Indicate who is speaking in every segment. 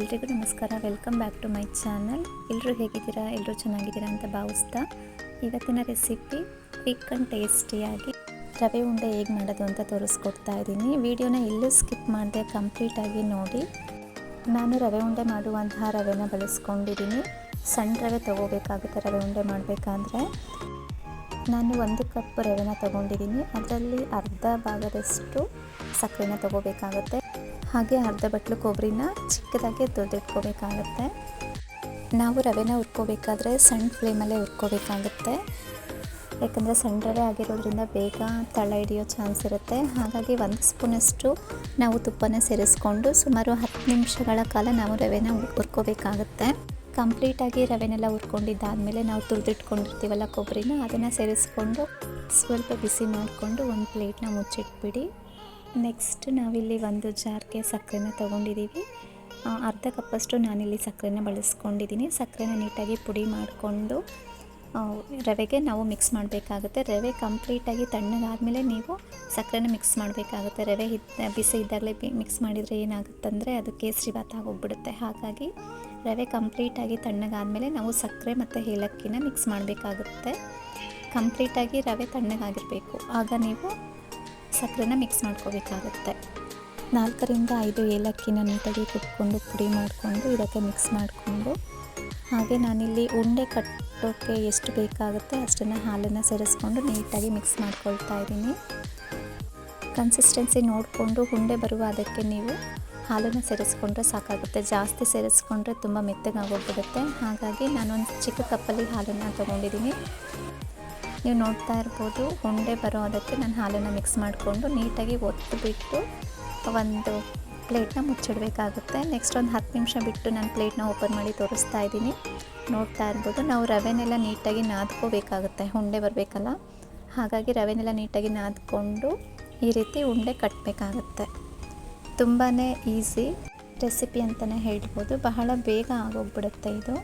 Speaker 1: ಎಲ್ರಿಗೂ ನಮಸ್ಕಾರ. Welcome back to my channel ಎಲ್ಲರೂ ಹೇಗಿದ್ದೀರಾ? ಎಲ್ಲರೂ ಚೆನ್ನಾಗಿದ್ದೀರಾ ಅಂತ ಭಾವಿಸ್ತಾ ಇವತ್ತಿನ ರೆಸಿಪಿ ಕ್ವಿಕ್ ಆ್ಯಂಡ್ ಟೇಸ್ಟಿಯಾಗಿ ರವೆ ಉಂಡೆ ಹೇಗೆ ಮಾಡೋದು ಅಂತ ತೋರಿಸ್ಕೊಡ್ತಾ ಇದ್ದೀನಿ. ವಿಡಿಯೋನ ಎಲ್ಲೂ ಸ್ಕಿಪ್ ಮಾಡದೆ ಕಂಪ್ಲೀಟಾಗಿ ನೋಡಿ. ನಾನು ರವೆ ಉಂಡೆ ಮಾಡುವಂತಹ ರವೆನ ಬಳಸ್ಕೊಂಡಿದ್ದೀನಿ. ಸಣ್ಣ ರವೆ ತೊಗೋಬೇಕಾಗುತ್ತೆ. ರವೆ ಉಂಡೆ ಮಾಡಬೇಕಾದ್ರೆ ನಾನು ಒಂದು ಕಪ್ ರವೆನ ತೊಗೊಂಡಿದ್ದೀನಿ. ಅದರಲ್ಲಿ ಅರ್ಧ ಭಾಗದಷ್ಟು ಸಕ್ಕರೆನ ತೊಗೋಬೇಕಾಗುತ್ತೆ. ಹಾಗೆ ಅರ್ಧ ಬಟ್ಲು ಕೊಬ್ಬರಿನ ಚಿಕ್ಕದಾಗಿ ತೊಳೆದಿಟ್ಕೋಬೇಕಾಗುತ್ತೆ ನಾವು ರವೆನ ಹುರ್ಕೋಬೇಕಾದ್ರೆ ಸಣ್ಣ ಫ್ಲೇಮಲ್ಲೇ ಹುರ್ಕೋಬೇಕಾಗುತ್ತೆ. ಯಾಕಂದರೆ ಸಣ್ಣ ರವೆ ಆಗಿರೋದ್ರಿಂದ ಬೇಗ ತಳ ಹಿಡಿಯೋ ಚಾನ್ಸ್ ಇರುತ್ತೆ. ಹಾಗಾಗಿ ಒಂದು ಸ್ಪೂನಷ್ಟು ನಾವು ತುಪ್ಪನ ಸೇರಿಸ್ಕೊಂಡು ಸುಮಾರು ಹತ್ತು ನಿಮಿಷಗಳ ಕಾಲ ನಾವು ರವೆನ ಹುರ್ಕೋಬೇಕಾಗುತ್ತೆ. ಕಂಪ್ಲೀಟಾಗಿ ರವೆನೆಲ್ಲ ಹುರ್ಕೊಂಡಿದ್ದಾದಮೇಲೆ ನಾವು ತುರಿದಿಟ್ಕೊಂಡಿರ್ತೀವಲ್ಲ ಕೊಬ್ಬರಿನ, ಅದನ್ನು ಸೇರಿಸ್ಕೊಂಡು ಸ್ವಲ್ಪ ಬಿಸಿ ಮಾಡಿಕೊಂಡು ಒಂದು ಪ್ಲೇಟ್ನ ಮುಚ್ಚಿಟ್ಬಿಡಿ. ನೆಕ್ಸ್ಟ್ ನಾವಿಲ್ಲಿ ಒಂದು ಜಾರ್ಗೆ ಸಕ್ಕರೆನ ತೊಗೊಂಡಿದ್ದೀವಿ ಅರ್ಧ ಕಪ್ಪಷ್ಟು ನಾನಿಲ್ಲಿ ಸಕ್ಕರೆನ ಬಳಸ್ಕೊಂಡಿದ್ದೀನಿ ಸಕ್ಕರೆನ ನೀಟಾಗಿ ಪುಡಿ ಮಾಡಿಕೊಂಡು ರವೆಗೆ ನಾವು ಮಿಕ್ಸ್ ಮಾಡಬೇಕಾಗುತ್ತೆ. ರವೆ ಕಂಪ್ಲೀಟಾಗಿ ತಣ್ಣಗಾದಮೇಲೆ ನೀವು ಸಕ್ಕರೆನ ಮಿಕ್ಸ್ ಮಾಡಬೇಕಾಗುತ್ತೆ. ರವೆ ಹಿದ್, ಬಿಸಿ ಇದ್ದಾಗಲೇ ಮಿಕ್ಸ್ ಮಾಡಿದರೆ ಏನಾಗುತ್ತಂದರೆ ಅದು ಕೇಸರಿ ಭಾತ್ ಆಗೋಗ್ಬಿಡುತ್ತೆ. ಹಾಗಾಗಿ ರವೆ ಕಂಪ್ಲೀಟಾಗಿ ತಣ್ಣಗಾದಮೇಲೆ ನಾವು ಸಕ್ಕರೆ ಮತ್ತು ಏಲಕ್ಕಿನ ಮಿಕ್ಸ್ ಮಾಡಬೇಕಾಗುತ್ತೆ. ಕಂಪ್ಲೀಟಾಗಿ ರವೆ ತಣ್ಣಗಾಗಿರಬೇಕು. ಆಗ ನೀವು ಸಕ್ಕರೆನ ಮಿಕ್ಸ್ ಮಾಡ್ಕೋಬೇಕಾಗುತ್ತೆ. ನಾಲ್ಕರಿಂದ ಐದು ಏಲಕ್ಕಿನ ನೀಟಾಗಿ ಕುಟ್ಕೊಂಡು ಪುಡಿ ಮಾಡಿಕೊಂಡು ಇದಕ್ಕೆ ಮಿಕ್ಸ್ ಮಾಡಿಕೊಂಡು, ಹಾಗೆ ನಾನಿಲ್ಲಿ ಉಂಡೆ ಕಟ್ಟೋಕ್ಕೆ ಎಷ್ಟು ಬೇಕಾಗುತ್ತೆ ಅಷ್ಟನ್ನು ಹಾಲನ್ನು ಸೇರಿಸ್ಕೊಂಡು ನೀಟಾಗಿ ಮಿಕ್ಸ್ ಮಾಡ್ಕೊಳ್ತಾ ಇದ್ದೀನಿ. ಕನ್ಸಿಸ್ಟೆನ್ಸಿ ನೋಡಿಕೊಂಡು ಉಂಡೆ ಬರುವ ಅದಕ್ಕೆ ನೀವು ಹಾಲನ್ನು ಸೇರಿಸ್ಕೊಂಡ್ರೆ ಸಾಕಾಗುತ್ತೆ. ಜಾಸ್ತಿ ಸೇರಿಸ್ಕೊಂಡ್ರೆ ತುಂಬ ಮೆತ್ತಗಾಗೋಗ್ಬಿಡುತ್ತೆ. ಹಾಗಾಗಿ ನಾನೊಂದು ಚಿಕ್ಕ ಕಪ್ಪಲ್ಲಿ ಹಾಲನ್ನು ತೊಗೊಂಡಿದ್ದೀನಿ. ನೀವು ನೋಡ್ತಾ ಇರ್ಬೋದು, ಉಂಡೆ ಬರೋ ಅದಕ್ಕೆ ನಾನು ಹಾಲನ್ನು ಮಿಕ್ಸ್ ಮಾಡಿಕೊಂಡು ನೀಟಾಗಿ ಒತ್ತು ಬಿಟ್ಟು ಒಂದು ಪ್ಲೇಟ್ನ ಮುಚ್ಚಿಡಬೇಕಾಗುತ್ತೆ. ನೆಕ್ಸ್ಟ್ ಒಂದು ಹತ್ತು ನಿಮಿಷ ಬಿಟ್ಟು ನಾನು ಪ್ಲೇಟ್ನ ಓಪನ್ ಮಾಡಿ ತೋರಿಸ್ತಾ ಇದ್ದೀನಿ. ನೋಡ್ತಾ ಇರ್ಬೋದು, ನಾವು ರವೆನೆಲ್ಲ ನೀಟಾಗಿ ನಾದ್ಕೋಬೇಕಾಗುತ್ತೆ. ಉಂಡೆ ಬರಬೇಕಲ್ಲ? ಹಾಗಾಗಿ ರವೆನೆಲ್ಲ ನೀಟಾಗಿ ನಾದ್ಕೊಂಡು ಈ ರೀತಿ ಉಂಡೆ ಕಟ್ಟಬೇಕಾಗುತ್ತೆ ತುಂಬಾ ಈಸಿ ರೆಸಿಪಿ ಅಂತಲೇ ಹೇಳ್ಬೋದು. ಬಹಳ ಬೇಗ ಆಗೋಗ್ಬಿಡುತ್ತೆ ಇದು.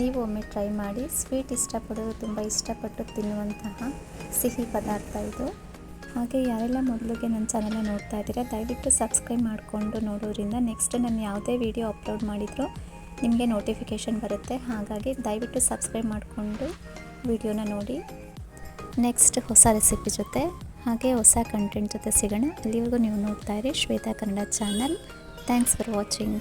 Speaker 1: ನೀವು ಒಮ್ಮೆ ಟ್ರೈ ಮಾಡಿ ಸ್ವೀಟ್ ಇಷ್ಟಪಡೋದು ತುಂಬ ಇಷ್ಟಪಟ್ಟು ತಿನ್ನುವಂತಹ ಸಿಹಿ ಪದಾರ್ಥ ಇದು. ಹಾಗೆ ಯಾರೆಲ್ಲ ಮೊದಲಿಗೆ ನನ್ನ ಚಾನಲ್ನ ನೋಡ್ತಾ ಇದ್ದೀರಾ, ದಯವಿಟ್ಟು ಸಬ್ಸ್ಕ್ರೈಬ್ ಮಾಡಿಕೊಂಡು ನೋಡೋದ್ರಿಂದ ನೆಕ್ಸ್ಟ್ ನಾನು ಯಾವುದೇ ವಿಡಿಯೋ ಅಪ್ಲೋಡ್ ಮಾಡಿದರೂ ನಿಮಗೆ ನೋಟಿಫಿಕೇಷನ್ ಬರುತ್ತೆ. ಹಾಗಾಗಿ ದಯವಿಟ್ಟು ಸಬ್ಸ್ಕ್ರೈಬ್ ಮಾಡಿಕೊಂಡು ವಿಡಿಯೋನ ನೋಡಿ. ನೆಕ್ಸ್ಟ್ ಹೊಸ ರೆಸಿಪಿ ಜೊತೆ, ಹಾಗೆ ಹೊಸ ಕಂಟೆಂಟ್ ಜೊತೆ ಸಿಗೋಣ. ಅಲ್ಲಿವರೆಗೂ ನೀವು ನೋಡ್ತಾ ಇರಿ Shweta Kannada channel thanks for watching